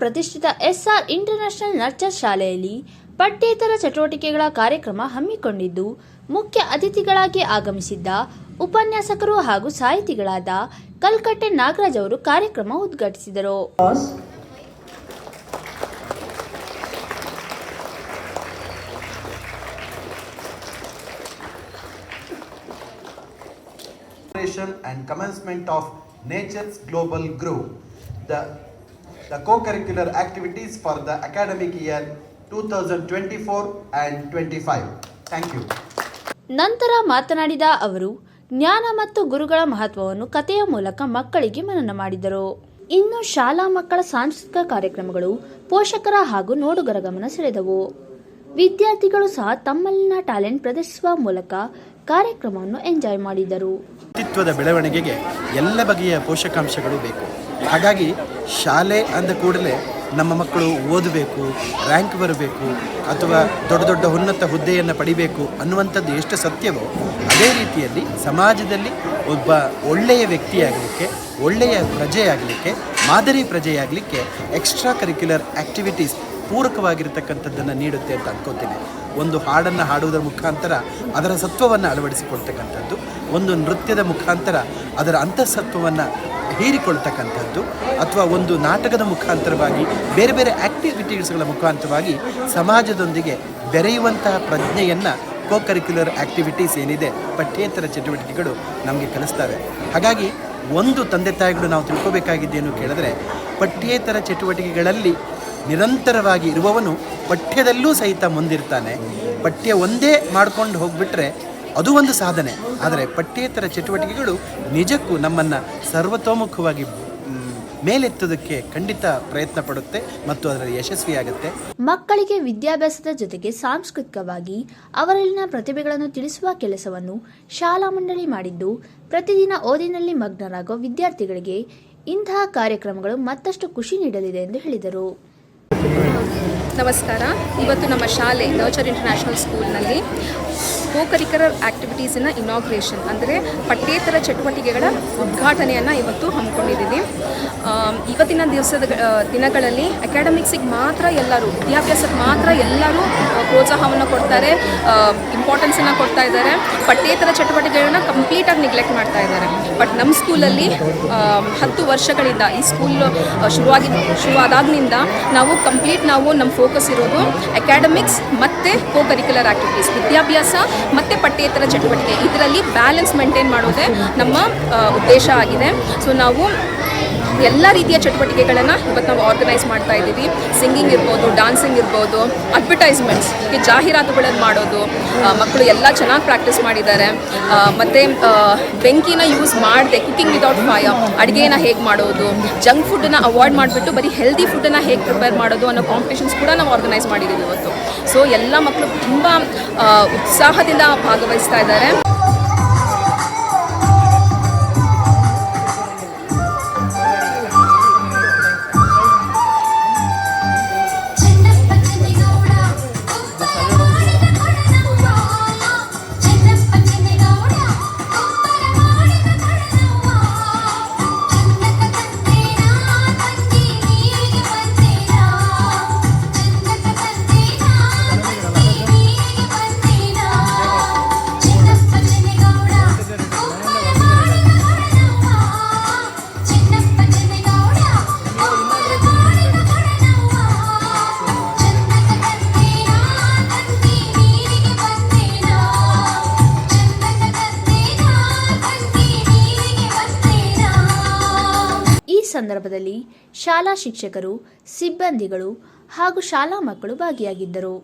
ಪ್ರತಿಷ್ಠಿತ S R international nurture ಶಾಲೆಯಲ್ಲಿ ಪಠ್ಯೇತರ ಚಟುವಟಿಕೆಗಳ ಕಾರ್ಯಕ್ರಮ ಹಮ್ಮಿಕೊಂಡಿದ್ದು ಮುಖ್ಯ ಅತಿಥಿಗಳಾಗಿ ಆಗಮಿಸಿದ್ದ ಉಪನ್ಯಾಸಕರು ಹಾಗೂ ಸಾಹಿತಿಗಳಾದ ಕಲ್ಕಟ್ಟೆ ನಾಗರಾಜ್ ಅವರು ಕಾರ್ಯಕ್ರಮ ಉದ್ಘಾಟಿಸಿದರು and commencement of Nature's Global Group. the, the co-curricular activities for the academic year 2024 and 25. Thank you. ನಂತರ ಮಾತನಾಡಿದ ಅವರು ಜ್ಞಾನ ಮತ್ತು ಗುರುಗಳ ಮಹತ್ವವನ್ನು ಕಥೆಯ ಮೂಲಕ ಮಕ್ಕಳಿಗೆ ಮನನ ಮಾಡಿದರು ಇನ್ನು ಶಾಲಾ ಮಕ್ಕಳ ಸಾಂಸ್ಕೃತಿಕ ಕಾರ್ಯಕ್ರಮಗಳು ಪೋಷಕರ ಹಾಗೂ ನೋಡುಗರ ಗಮನ ಸೆಳೆದವು ವಿದ್ಯಾರ್ಥಿಗಳು ಸಹ ತಮ್ಮಲ್ಲಿನ ಟ್ಯಾಲೆಂಟ್ ಪ್ರದರ್ಶಿಸುವ ಮೂಲಕ ಕಾರ್ಯಕ್ರಮವನ್ನು ಎಂಜಾಯ್ ಮಾಡಿದರು ವ್ಯಕ್ತಿತ್ವದ ಬೆಳವಣಿಗೆಗೆ ಎಲ್ಲ ಬಗೆಯ ಪೋಷಕಾಂಶಗಳು ಬೇಕು ಹಾಗಾಗಿ ಶಾಲೆ ಅಂದ ಕೂಡಲೇ ನಮ್ಮ ಮಕ್ಕಳು ಓದಬೇಕು ರ್ಯಾಂಕ್ ಬರಬೇಕು, ಅಥವಾ ದೊಡ್ಡ ದೊಡ್ಡ ಉನ್ನತ ಹುದ್ದೆಯನ್ನು ಪಡಿಬೇಕು ಅನ್ನುವಂಥದ್ದು ಎಷ್ಟು ಸತ್ಯವೋ, ಅದೇ ರೀತಿಯಲ್ಲಿ ಸಮಾಜದಲ್ಲಿ ಒಬ್ಬ ಒಳ್ಳೆಯ ವ್ಯಕ್ತಿಯಾಗಲಿಕ್ಕೆ, ಒಳ್ಳೆಯ ಪ್ರಜೆಯಾಗಲಿಕ್ಕೆ, ಮಾದರಿ ಪ್ರಜೆಯಾಗಲಿಕ್ಕೆ ಎಕ್ಸ್ಟ್ರಾ ಕರಿಕ್ಯುಲರ್ ಆ್ಯಕ್ಟಿವಿಟೀಸ್ ಪೂರಕವಾಗಿರ್ತಕ್ಕಂಥದ್ದನ್ನು ನೀಡುತ್ತೆ ಅಂತ ಅನ್ಕೋತೀನಿ. ಒಂದು ಹಾಡನ್ನು ಹಾಡುವುದರ ಮುಖಾಂತರ ಅದರ ಸತ್ವವನ್ನು ಅಳವಡಿಸಿಕೊಳ್ತಕ್ಕಂಥದ್ದು, ಒಂದು ನೃತ್ಯದ ಮುಖಾಂತರ ಅದರ ಅಂತಃಸತ್ವವನ್ನು ಹೀರಿಕೊಳ್ತಕ್ಕಂಥದ್ದು ಅಥವಾ ಒಂದು ನಾಟಕದ ಮುಖಾಂತರವಾಗಿ ಬೇರೆ ಬೇರೆ ಆ್ಯಕ್ಟಿವಿಟೀಸ್ಗಳ ಮುಖಾಂತರವಾಗಿ ಸಮಾಜದೊಂದಿಗೆ ಬೆರೆಯುವಂತಹ ಪ್ರಜ್ಞೆಯನ್ನು ಕೋ ಕರಿಕ್ಯುಲರ್ ಆ್ಯಕ್ಟಿವಿಟೀಸ್ ಏನಿದೆ, ಪಠ್ಯೇತರ ಚಟುವಟಿಕೆಗಳು ನಮಗೆ ಕಲಿಸ್ತವೆ. ಹಾಗಾಗಿ ಒಂದು ತಂದೆ ತಾಯಿಗಳು ನಾವು ತಿಳ್ಕೋಬೇಕಾಗಿದ್ದೇನು ಕೇಳಿದ್ರೆ, ಪಠ್ಯೇತರ ಚಟುವಟಿಕೆಗಳಲ್ಲಿ ನಿರಂತರವಾಗಿ ಇರುವವನು ಪಠ್ಯದಲ್ಲೂ ಸಹಿತ ಮುಂದಿರ್ತಾನೆ. ಪಠ್ಯ ಒಂದೇ ಮಾಡ್ಕೊಂಡು ಹೋಗ್ಬಿಟ್ರೆ ಅದು ಒಂದು ಸಾಧನೆ. ಆದರೆ ಪಠ್ಯೇತರ ಚಟುವಟಿಕೆಗಳು ನಿಜಕ್ಕೂ ನಮ್ಮನ್ನು ಸರ್ವತೋಮುಖವಾಗಿ ಮೇಲೆತ್ತದಕ್ಕೆ ಖಂಡಿತ ಪ್ರಯತ್ನ ಪಡುತ್ತೆ ಮತ್ತು ಅದರಲ್ಲಿ ಯಶಸ್ವಿಯಾಗುತ್ತೆ ಮಕ್ಕಳಿಗೆ ವಿದ್ಯಾಭ್ಯಾಸದ ಜೊತೆಗೆ ಸಾಂಸ್ಕೃತಿಕವಾಗಿ ಅವರಲ್ಲಿನ ಪ್ರತಿಭೆಗಳನ್ನು ತಿಳಿಸುವ ಕೆಲಸವನ್ನು ಶಾಲಾ ಮಂಡಳಿ ಮಾಡಿದ್ದು ಪ್ರತಿದಿನ ಓದಿನಲ್ಲಿ ಮಗ್ನರಾಗುವ ವಿದ್ಯಾರ್ಥಿಗಳಿಗೆ ಇಂತಹ ಕಾರ್ಯಕ್ರಮಗಳು ಮತ್ತಷ್ಟು ಖುಷಿ ನೀಡಲಿದೆ ಎಂದು ಹೇಳಿದರು. ನಮಸ್ಕಾರ. ಇವತ್ತು ನಮ್ಮ ಶಾಲೆ ನರ್ಚರ್ ಇಂಟರ್ನ್ಯಾಷನಲ್ ಸ್ಕೂಲ್ನಲ್ಲಿ ಕೋ ಕರಿಕರಲ್ ಆ್ಯಕ್ಟಿವಿಟೀಸಿನ ಇನಾಗ್ರೇಷನ್ ಅಂದರೆ ಪಠ್ಯೇತರ ಚಟುವಟಿಕೆಗಳ ಉದ್ಘಾಟನೆಯನ್ನು ಇವತ್ತು ಹಮ್ಮಿಕೊಂಡಿದ್ದೀವಿ ಇವತ್ತಿನ ದಿವಸದ ದಿನಗಳಲ್ಲಿ ಅಕಾಡೆಮಿಕ್ಸಿಗೆ ಮಾತ್ರ ಎಲ್ಲರೂ, ವಿದ್ಯಾಭ್ಯಾಸಕ್ಕೆ ಮಾತ್ರ ಎಲ್ಲರೂ ಪ್ರೋತ್ಸಾಹವನ್ನು ಕೊಡ್ತಾರೆ ಇಂಪಾರ್ಟೆನ್ಸನ್ನು ಕೊಡ್ತಾ ಇದ್ದಾರೆ. ಪಠ್ಯೇತರ ಚಟುವಟಿಕೆಗಳನ್ನ ಕಂಪ್ಲೀಟಾಗಿ ನೆಗ್ಲೆಕ್ಟ್ ಮಾಡ್ತಾ ಇದ್ದಾರೆ. ಬಟ್ ನಮ್ಮ ಸ್ಕೂಲಲ್ಲಿ ಹತ್ತು ವರ್ಷಗಳಿಂದ, ಈ ಸ್ಕೂಲ್ ಶುರುವಾಗಿ, ಶುರುವಾದಾಗಿನಿಂದ ನಾವು ಕಂಪ್ಲೀಟ್ ನಾವು ನಮ್ಮ ಫೋಕಸ್ ಇರೋದು ಅಕಾಡೆಮಿಕ್ಸ್ ಮತ್ತು ಕೋ ಕರಿಕ್ಯುಲರ್ ಆ್ಯಕ್ಟಿವಿಟೀಸ್ ವಿದ್ಯಾಭ್ಯಾಸ ಮತ್ತು ಪಠ್ಯೇತರ ಚಟುವಟಿಕೆ. ಇದರಲ್ಲಿ ಬ್ಯಾಲೆನ್ಸ್ ಮೇಂಟೈನ್ ಮಾಡೋದೇ ನಮ್ಮ ಉದ್ದೇಶ ಆಗಿದೆ. ಸೊ ನಾವು ಎಲ್ಲ ರೀತಿಯ ಚಟುವಟಿಕೆಗಳನ್ನು ಇವತ್ತು ನಾವು ಆರ್ಗನೈಸ್ ಮಾಡ್ತಾ ಇದ್ದೀವಿ. ಸಿಂಗಿಂಗ್ ಇರ್ಬೋದು ಡಾನ್ಸಿಂಗ್ ಇರ್ಬೋದು ಅಡ್ವರ್ಟೈಸ್ಮೆಂಟ್ಸ್ ಈ ಜಾಹೀರಾತುಗಳನ್ನು ಮಾಡೋದು ಮಕ್ಕಳು ಎಲ್ಲ ಚೆನ್ನಾಗಿ ಪ್ರಾಕ್ಟೀಸ್ ಮಾಡಿದ್ದಾರೆ. ಮತ್ತು ಬೆಂಕಿನ ಯೂಸ್ ಮಾಡದೆ ಕುಕಿಂಗ್ ವಿದೌಟ್ ಫೈರ್ ಅಡುಗೆನ ಹೇಗೆ ಮಾಡೋದು ಜಂಕ್ ಫುಡ್ಡನ್ನು ಅವಾಯ್ಡ್ ಮಾಡಿಬಿಟ್ಟು ಬರೀ ಹೆಲ್ದಿ ಫುಡ್ಡನ್ನು ಹೇಗೆ ಪ್ರಿಪೇರ್ ಮಾಡೋದು ಅನ್ನೋ ಕಾಂಪಿಟೇಷನ್ಸ್ ಕೂಡ ನಾವು ಆರ್ಗನೈಸ್ ಮಾಡಿದ್ದೀವಿ ಇವತ್ತು. ಸೊ ಎಲ್ಲ ಮಕ್ಕಳು ತುಂಬ ಉತ್ಸಾಹದಿಂದ ಭಾಗವಹಿಸ್ತಾ ಇದ್ದಾರೆ. ಸಂದರ್ಭದಲ್ಲಿ ಶಾಲಾ ಶಿಕ್ಷಕರು ಸಿಬ್ಬಂದಿಗಳು ಹಾಗೂ ಶಾಲಾ ಮಕ್ಕಳು ಭಾಗಿಯಾಗಿದ್ದರು.